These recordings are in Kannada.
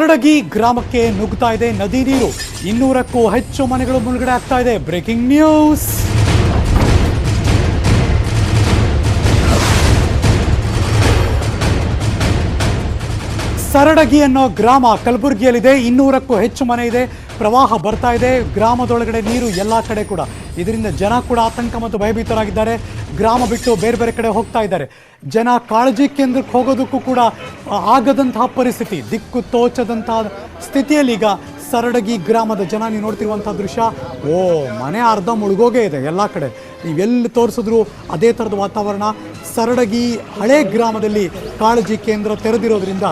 ಕರಡಗಿ ಗ್ರಾಮಕ್ಕೆ ನುಗ್ತಾ ಇದೆ ನದಿ ನೀರು. ಇನ್ನೂರಕ್ಕೂ ಹೆಚ್ಚು ಮನೆಗಳು ಮುಳುಗಡೆ ಆಗ್ತಾ ಇದೆ. Breaking news. ಸರಡಗಿ ಅನ್ನೋ ಗ್ರಾಮ ಕಲಬುರಗಿಯಲ್ಲಿದೆ. ಇನ್ನೂರಕ್ಕೂ ಹೆಚ್ಚು ಮನೆ ಇದೆ. ಪ್ರವಾಹ ಬರ್ತಾ ಇದೆ. ಗ್ರಾಮದೊಳಗಡೆ ನೀರು ಎಲ್ಲ ಕಡೆ ಕೂಡ. ಇದರಿಂದ ಜನ ಕೂಡ ಆತಂಕ ಮತ್ತು ಭಯಭೀತರಾಗಿದ್ದಾರೆ. ಗ್ರಾಮ ಬಿಟ್ಟು ಬೇರೆ ಬೇರೆ ಕಡೆ ಹೋಗ್ತಾ ಇದ್ದಾರೆ. ಜನ ಕಾಳಜಿ ಕೇಂದ್ರಕ್ಕೆ ಹೋಗೋದಕ್ಕೂ ಕೂಡ ಆಗದಂತಹ ಪರಿಸ್ಥಿತಿ, ದಿಕ್ಕು ತೋಚದಂತಹ ಸ್ಥಿತಿಯಲ್ಲಿ ಈಗ ಸರಡಗಿ ಗ್ರಾಮದ ಜನ. ನೀವು ನೋಡ್ತಿರುವಂಥ ದೃಶ್ಯ, ಓ, ಮನೆ ಅರ್ಧ ಮುಳುಗೋಗೇ ಇದೆ ಎಲ್ಲ ಕಡೆ. ನೀವೆಲ್ಲಿ ತೋರಿಸಿದ್ರು ಅದೇ ಥರದ ವಾತಾವರಣ. ಸರಡಗಿ ಹಳೆ ಗ್ರಾಮದಲ್ಲಿ ಕಾಳಜಿ ಕೇಂದ್ರ ತೆರೆದಿರೋದ್ರಿಂದ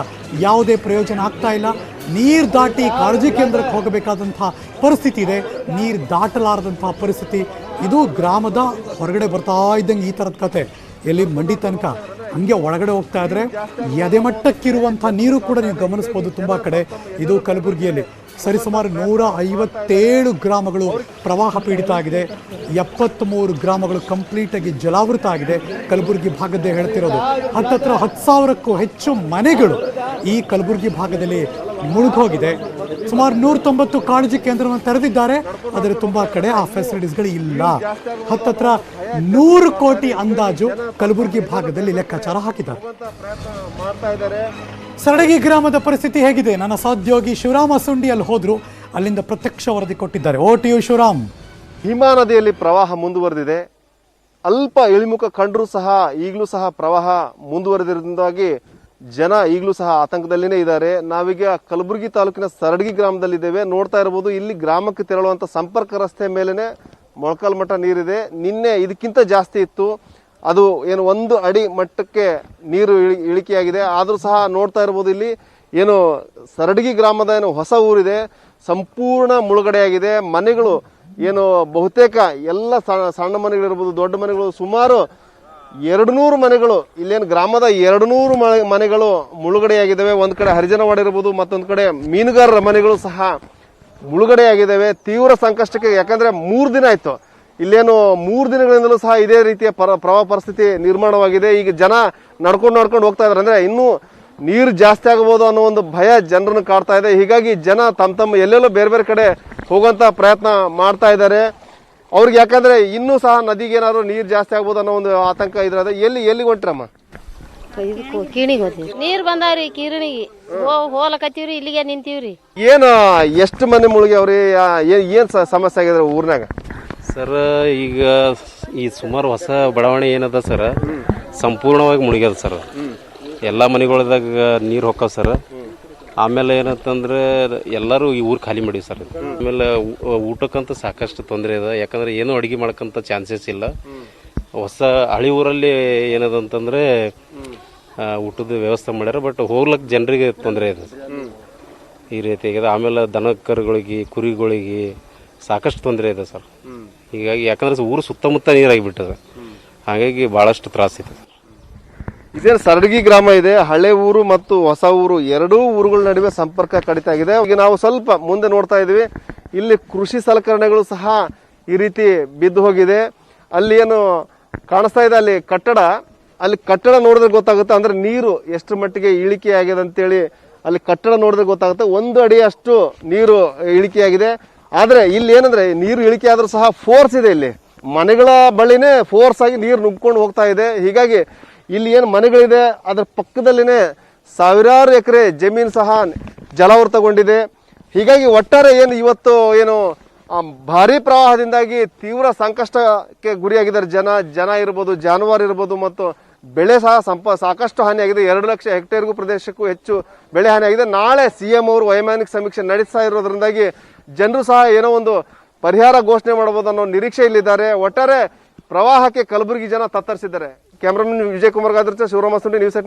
ಯಾವುದೇ ಪ್ರಯೋಜನ ಆಗ್ತಾ ಇಲ್ಲ. ನೀರು ದಾಟಿ ಕಾಳಜಿ ಕೇಂದ್ರಕ್ಕೆ ಹೋಗಬೇಕಾದಂಥ ಪರಿಸ್ಥಿತಿ ಇದೆ. ನೀರು ದಾಟಲಾರದಂಥ ಪರಿಸ್ಥಿತಿ ಇದು ಗ್ರಾಮದ ಹೊರಗಡೆ ಬರ್ತಾ ಇದ್ದಂಗೆ ಈ ಥರದ ಕತೆ. ಎಲ್ಲಿ ಮಂಡಿ ತನಕ ಹಂಗೆ ಒಳಗಡೆ ಹೋಗ್ತಾ ಇದ್ರೆ ಎದೆಮಟ್ಟಕ್ಕಿರುವಂಥ ನೀರು ಕೂಡ ನೀವು ಗಮನಿಸ್ಬೋದು ತುಂಬ ಕಡೆ. ಇದು ಕಲಬುರಗಿಯಲ್ಲಿ ಸರಿಸುಮಾರು ನೂರ ಐವತ್ತೇಳು ಗ್ರಾಮಗಳು ಪ್ರವಾಹ ಪೀಡಿತ ಆಗಿದೆ. ಎಪ್ಪತ್ತ್ಮೂರು ಗ್ರಾಮಗಳು ಕಂಪ್ಲೀಟಾಗಿ ಜಲಾವೃತ ಆಗಿದೆ. ಕಲಬುರಗಿ ಭಾಗದ್ದೇ ಹೇಳ್ತಿರೋದು. ಹತ್ತತ್ರ ಹತ್ತು ಸಾವಿರಕ್ಕೂ ಹೆಚ್ಚು ಮನೆಗಳು ಈ ಕಲಬುರಗಿ ಭಾಗದಲ್ಲಿ ಮುಳುಗೋಗಿದೆ ಸುಮಾರು ನೂರ ತೊಂಬತ್ತು ಕಾಳಜಿ ಕೇಂದ್ರವನ್ನು ತೆರೆದಿದ್ದಾರೆ. ಆದರೆ ತುಂಬಾ ಕಡೆ ಆ ಫೆಸಿಲಿಟೀಸ್ಗಳು ಇಲ್ಲ. ಹತ್ತತ್ರ ನೂರು ಕೋಟಿ ಅಂದಾಜು ಕಲಬುರಗಿ ಭಾಗದಲ್ಲಿ ಲೆಕ್ಕಾಚಾರ ಹಾಕಿದ್ದಾರೆ. ಸರಡಗಿ ಗ್ರಾಮದ ಪರಿಸ್ಥಿತಿ ಹೇಗಿದೆ? ನನ್ನ ಸಹೋದ್ಯೋಗಿ ಶಿವರಾಮ ಸುಂಡಿ ಅಲ್ಲಿ ಹೋದ್ರು. ಅಲ್ಲಿಂದ ಪ್ರತ್ಯಕ್ಷ ವರದಿ ಕೊಟ್ಟಿದ್ದಾರೆ. O T U Shivaram. Hima ನದಿಯಲ್ಲಿ ಪ್ರವಾಹ ಮುಂದುವರೆದಿದೆ. ಅಲ್ಪ ಇಳಿಮುಖ ಕಂಡರೂ ಸಹ ಈಗಲೂ ಸಹ ಪ್ರವಾಹ ಮುಂದುವರೆದಿರೋದ್ರಿಂದಾಗಿ ಜನ ಈಗಲೂ ಸಹ ಆತಂಕದಲ್ಲಿನೇ ಇದ್ದಾರೆ. ನಾವೀಗ ಕಲಬುರಗಿ ತಾಲೂಕಿನ ಸರಡಗಿ ಗ್ರಾಮದಲ್ಲಿದ್ದೇವೆ. ನೋಡ್ತಾ ಇರಬಹುದು, ಇಲ್ಲಿ ಗ್ರಾಮಕ್ಕೆ ತೆರಳುವಂತ ಸಂಪರ್ಕ ರಸ್ತೆ ಮೇಲೇ ಮೊಳಕಾಲ್ ಮಠ ನೀರಿದೆ. ನಿನ್ನೆ ಇದಕ್ಕಿಂತ ಜಾಸ್ತಿ ಇತ್ತು. ಅದು ಏನು ಒಂದು ಅಡಿ ಮಟ್ಟಕ್ಕೆ ನೀರು ಇಳಿ- ಇಳಿಕೆಯಾಗಿದೆ. ಆದರೂ ಸಹ ನೋಡ್ತಾ ಇರಬಹುದು, ಇಲ್ಲಿ ಏನು ಸರಡಗಿ ಗ್ರಾಮದ ಏನು ಹೊಸ ಊರಿದೆ. ಸಂಪೂರ್ಣ ಮುಳುಗಡೆಯಾಗಿದೆ. ಮನೆಗಳು ಏನು ಬಹುತೇಕ ಎಲ್ಲ ಸಣ್ಣ ಮನೆಗಳಿರ್ಬೋದು, ದೊಡ್ಡ ಮನೆಗಳು ಸುಮಾರು ಎರಡು ನೂರು ಮನೆಗಳು, ಇಲ್ಲೇನು ಗ್ರಾಮದ ಎರಡು ನೂರು ಮನೆಗಳು ಮುಳುಗಡೆಯಾಗಿದ್ದಾವೆ. ಒಂದು ಕಡೆ ಹರಿಜನವಾಡ ಇರ್ಬೋದು, ಮತ್ತೊಂದು ಕಡೆ ಮೀನುಗಾರರ ಮನೆಗಳು ಸಹ ಮುಳುಗಡೆಯಾಗಿದ್ದಾವೆ. ತೀವ್ರ ಸಂಕಷ್ಟಕ್ಕೆ, ಯಾಕಂದ್ರೆ ಮೂರು ದಿನ ಆಯ್ತು. ಇಲ್ಲೇನು ಮೂರು ದಿನಗಳಿಂದಲೂ ಸಹ ಇದೇ ರೀತಿಯ ಪರ, ಪ್ರವಾಹ ಪರಿಸ್ಥಿತಿ ನಿರ್ಮಾಣವಾಗಿದೆ. ಈಗ ಜನ ನಡ್ಕೊಂಡು ನಡ್ಕೊಂಡು ಹೋಗ್ತಾ ಇದಾರೆ. ಅಂದ್ರೆ ಇನ್ನೂ ನೀರು ಜಾಸ್ತಿ ಆಗಬಹುದು ಅನ್ನೋ ಒಂದು ಭಯ ಜನರನ್ನು ಕಾಡ್ತಾ ಇದೆ. ಹೀಗಾಗಿ ಜನ ತಮ್ಮ ತಮ್ಮ ಎಲ್ಲೆಲ್ಲೋ ಬೇರೆ ಬೇರೆ ಕಡೆ ಹೋಗುವಂತ ಪ್ರಯತ್ನ ಮಾಡ್ತಾ ಇದ್ದಾರೆ. ಅವ್ರಿಗೆ ಯಾಕಂದ್ರೆ ಇನ್ನೂ ಸಹ ನದಿಗೆ ಏನಾದ್ರು ನೀರು ಜಾಸ್ತಿ ಆಗ್ಬೋದು ಅನ್ನೋ ಒಂದು ಆತಂಕ ಇದ್ರ ಎಲ್ಲಿ ಎಲ್ಲಿ ಹೊಂಟ್ರಮ್ಮ? ಕೀಣಿಗೆ ನೀರ್ ಬಂದಾವ್ರಿ ಕಿರಣಿಗೆ. ಹೋಲಕತ್ತೀವ್ರಿ ಇಲ್ಲಿಗೆ ನಿಂತೀವ್ರಿ. ಏನು ಎಷ್ಟು ಮನೆ ಮುಳುಗಿ ಅವ್ರಿ ಏನ್ ಸಮಸ್ಯೆ ಆಗಿದ್ರೆ ಊರ್ನಾಗ? ಸರ್ ಈಗ ಈ ಸುಮಾರು ಹೊಸ ಬಡಾವಣೆ ಏನದ ಸರ್ ಸಂಪೂರ್ಣವಾಗಿ ಮುಳುಗ್ಯದ ಸರ್. ಎಲ್ಲ ಮನೆಗಳದಾಗ ನೀರು ಹೊಕ್ಕವ ಸರ್. ಆಮೇಲೆ ಏನಂತಂದ್ರೆ ಎಲ್ಲರೂ ಈ ಊರು ಖಾಲಿ ಮಾಡಿವಿ ಸರ್ ಆಮೇಲೆ ಊಟಕ್ಕಂತ ಸಾಕಷ್ಟು ತೊಂದರೆ ಇದೆ. ಯಾಕಂದ್ರೆ ಏನೂ ಅಡುಗೆ ಮಾಡಕ್ಕಂತ ಚಾನ್ಸಸ್ ಇಲ್ಲ. ಹೊಸ ಹಳಿ ಊರಲ್ಲಿ ಏನದಂತಂದ್ರೆ ಊಟದ ವ್ಯವಸ್ಥೆ ಮಾಡ್ಯಾರ, ಬಟ್ ಹೋಗ್ಲಕ್ಕೆ ಜನರಿಗೆ ತೊಂದರೆ ಇದೆ. ಈ ರೀತಿ ಆಗಿದೆ. ಆಮೇಲೆ ದನ ಕರುಗಳಿಗೆ ಕುರಿಗಳಿಗೆ ಸಾಕಷ್ಟು ತೊಂದರೆ ಇದೆ ಸರ್. ಹೀಗಾಗಿ ಯಾಕಂದ್ರೆ ಊರು ಸುತ್ತಮುತ್ತ ನೀರಾಗಿಬಿಟ್ಟದ ಹಾಗಾಗಿ ಭಾಳಷ್ಟು ತ್ರಾಸಿದೆ ಇದೇನು ಸರಡಗಿ ಗ್ರಾಮ ಇದೆ. ಹಳೆ ಊರು ಮತ್ತು ಹೊಸ ಊರು ಎರಡೂ ಊರುಗಳ ನಡುವೆ ಸಂಪರ್ಕ ಕಡಿತ ಆಗಿದೆ. ಈಗ ನಾವು ಸ್ವಲ್ಪ ಮುಂದೆ ನೋಡ್ತಾ ಇದೀವಿ ಇಲ್ಲಿ ಕೃಷಿ ಸಲಕರಣೆಗಳು ಸಹ ಈ ರೀತಿ ಬಿದ್ದು ಹೋಗಿದೆ. ಅಲ್ಲಿ ಏನು ಕಾಣಿಸ್ತಾ ಇದೆ, ಅಲ್ಲಿ ಕಟ್ಟಡ. ಅಲ್ಲಿ ಕಟ್ಟಡ ನೋಡಿದ್ರೆ ಗೊತ್ತಾಗುತ್ತೆ. ಅಂದ್ರೆ ನೀರು ಎಷ್ಟು ಮಟ್ಟಿಗೆ ಇಳಿಕೆ ಆಗಿದೆ ಅಂತೇಳಿ ಅಲ್ಲಿ ಕಟ್ಟಡ ನೋಡಿದ್ರೆ ಗೊತ್ತಾಗುತ್ತೆ. ಒಂದು ಅಡಿ ಅಷ್ಟು ನೀರು ಇಳಿಕೆಯಾಗಿದೆ. ಆದ್ರೆ ಇಲ್ಲಿ ಏನಂದ್ರೆ, ನೀರು ಇಳಿಕೆ ಆದ್ರೂ ಸಹ ಫೋರ್ಸ್ ಇದೆ ಇಲ್ಲಿ. ಮನೆಗಳ ಬಳಿನೇ ಫೋರ್ಸ್ ಆಗಿ ನೀರು ನುಗ್ಕೊಂಡು ಹೋಗ್ತಾ ಇದೆ. ಹೀಗಾಗಿ ಇಲ್ಲಿ ಏನು ಮನೆಗಳಿದೆ, ಅದರ ಪಕ್ಕದಲ್ಲಿನೇ ಸಾವಿರಾರು ಎಕರೆ ಜಮೀನು ಸಹ ಜಲಾವೃತಗೊಂಡಿದೆ ಹೀಗಾಗಿ ಒಟ್ಟಾರೆ ಏನು ಇವತ್ತು ಏನು ಭಾರಿ ಪ್ರವಾಹದಿಂದಾಗಿ ತೀವ್ರ ಸಂಕಷ್ಟಕ್ಕೆ ಗುರಿಯಾಗಿದ್ದಾರೆ ಜನ. ಜನ ಇರ್ಬೋದು, ಜಾನುವಾರು ಇರ್ಬೋದು ಮತ್ತು ಬೆಳೆ ಸಹ ಸಂಪ, ಸಾಕಷ್ಟು ಹಾನಿಯಾಗಿದೆ. ಎರಡು ಲಕ್ಷ ಹೆಕ್ಟೇರ್ಗೂ ಪ್ರದೇಶಕ್ಕೂ ಹೆಚ್ಚು ಬೆಳೆ ಹಾನಿಯಾಗಿದೆ. ನಾಳೆ ಸಿ ಎಂ ಅವರು ವೈಮಾನಿಕ ಸಮೀಕ್ಷೆ ನಡೆಸ್ತಾ ಇರೋದ್ರಿಂದಾಗಿ ಜನರು ಸಹ ಏನೋ ಒಂದು ಪರಿಹಾರ ಘೋಷಣೆ ಮಾಡಬಹುದು ಅನ್ನೋ ನಿರೀಕ್ಷೆಯಲ್ಲಿದ್ದಾರೆ. ಒಟ್ಟಾರೆ ಪ್ರವಾಹಕ್ಕೆ ಕಲಬುರಗಿ ಜನ ತತ್ತರಿಸಿದ್ದಾರೆ. Cameraman Vijay Kumar Gadra Shivarama Sundi news